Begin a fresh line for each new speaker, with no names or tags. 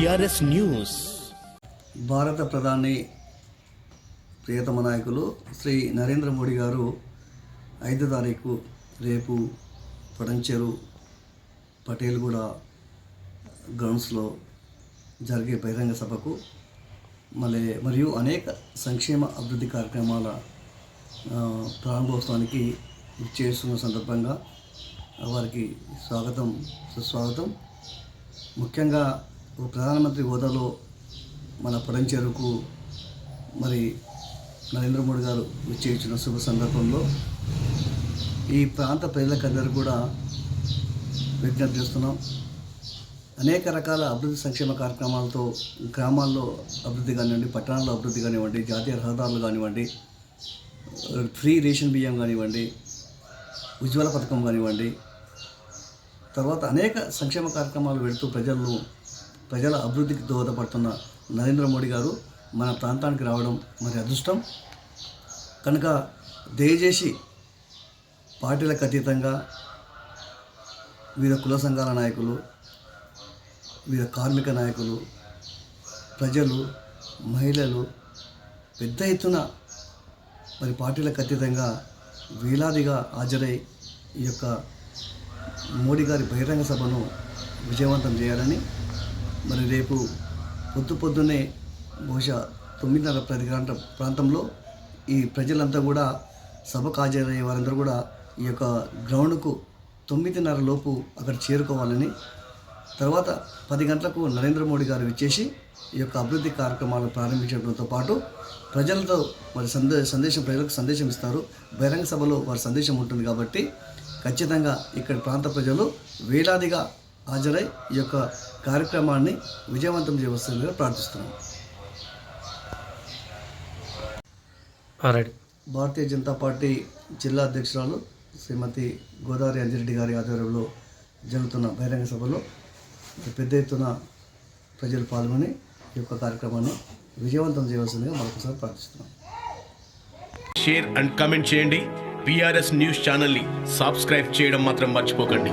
BRS news.
భారత ప్రధాని ప్రియతమ నాయకులు శ్రీ నరేంద్ర మోడీ గారు ఐదో తారీఖు రేపు పడంచెరు పటేల్గూడ గ్రౌండ్స్లో జరిగే బహిరంగ సభకు మళ్ళీ మరియు అనేక సంక్షేమ అభివృద్ధి కార్యక్రమాల ప్రారంభోత్సవానికి చేస్తున్న సందర్భంగా వారికి స్వాగతం సుస్వాగతం. ముఖ్యంగా ప్రధానమంత్రి హోదాలో మన పడంచెరుకు మరి నరేంద్ర మోడీ గారు విచ్చేయించిన శుభ సందర్భంలో ఈ ప్రాంత ప్రజలకందరూ కూడా విజ్ఞప్తి చేస్తున్నాం. అనేక రకాల అభివృద్ధి సంక్షేమ కార్యక్రమాలతో గ్రామాల్లో అభివృద్ధి కానివ్వండి పట్టణాల్లో అభివృద్ధి కానివ్వండి జాతీయ రహదారులు కానివ్వండి ఫ్రీ రేషన్ బియ్యం కానివ్వండి ఉజ్వల పథకం కానివ్వండి తర్వాత అనేక సంక్షేమ కార్యక్రమాలు పెడుతూ ప్రజలను ప్రజల అభివృద్ధికి దోహదపడుతున్న నరేంద్ర మోడీ గారు మన ప్రాంతానికి రావడం మరి అదృష్టం. కనుక దయచేసి పార్టీలకు అతీతంగా వీర కుల సంఘాల నాయకులు వీర కార్మిక నాయకులు ప్రజలు మహిళలు పెద్ద ఎత్తున మరి పార్టీలకు అతీతంగా వేలాదిగా హాజరై ఈ యొక్క మోడీ గారి బహిరంగ సభను విజయవంతం చేయాలని మరి రేపు పొద్దు పొద్దున్నే బహుశా తొమ్మిదిన్నర పది గంటల ప్రాంతంలో ఈ ప్రజలంతా కూడా సభకు హాజరయ్యే వారందరూ కూడా ఈ యొక్క గ్రౌండ్కు తొమ్మిదిన్నర లోపు అక్కడ చేరుకోవాలని తర్వాత పది గంటలకు నరేంద్ర మోడీ గారు విచ్చేసి ఈ యొక్క అభివృద్ధి కార్యక్రమాలు ప్రారంభించడంతో పాటు ప్రజలతో మరి సందే సందేశం ప్రజలకు సందేశం ఇస్తారు. బహిరంగ సభలో వారి సందేశం ఉంటుంది కాబట్టి ఖచ్చితంగా ఇక్కడ ప్రాంత ప్రజలు వేలాదిగా హాజరై ఈ యొక్క కార్యక్రమాన్ని విజయవంతం చేయవలసిందిగా ప్రార్థిస్తున్నాం. భారతీయ జనతా పార్టీ జిల్లా అధ్యక్షురాలు శ్రీమతి గోదావరి అంజిరెడ్డి గారి ఆధ్వర్యంలో జరుగుతున్న బహిరంగ సభలో పెద్ద ఎత్తున ప్రజలు పాల్గొని ఈ యొక్క కార్యక్రమాన్ని విజయవంతం చేయవలసిందిగా మరొకసారి ప్రార్థిస్తున్నాం.
షేర్ అండ్ కమెంట్ చేయండి. బిఆర్ఎస్ న్యూస్ ఛానల్ని సబ్స్క్రైబ్ చేయడం మాత్రం మర్చిపోకండి.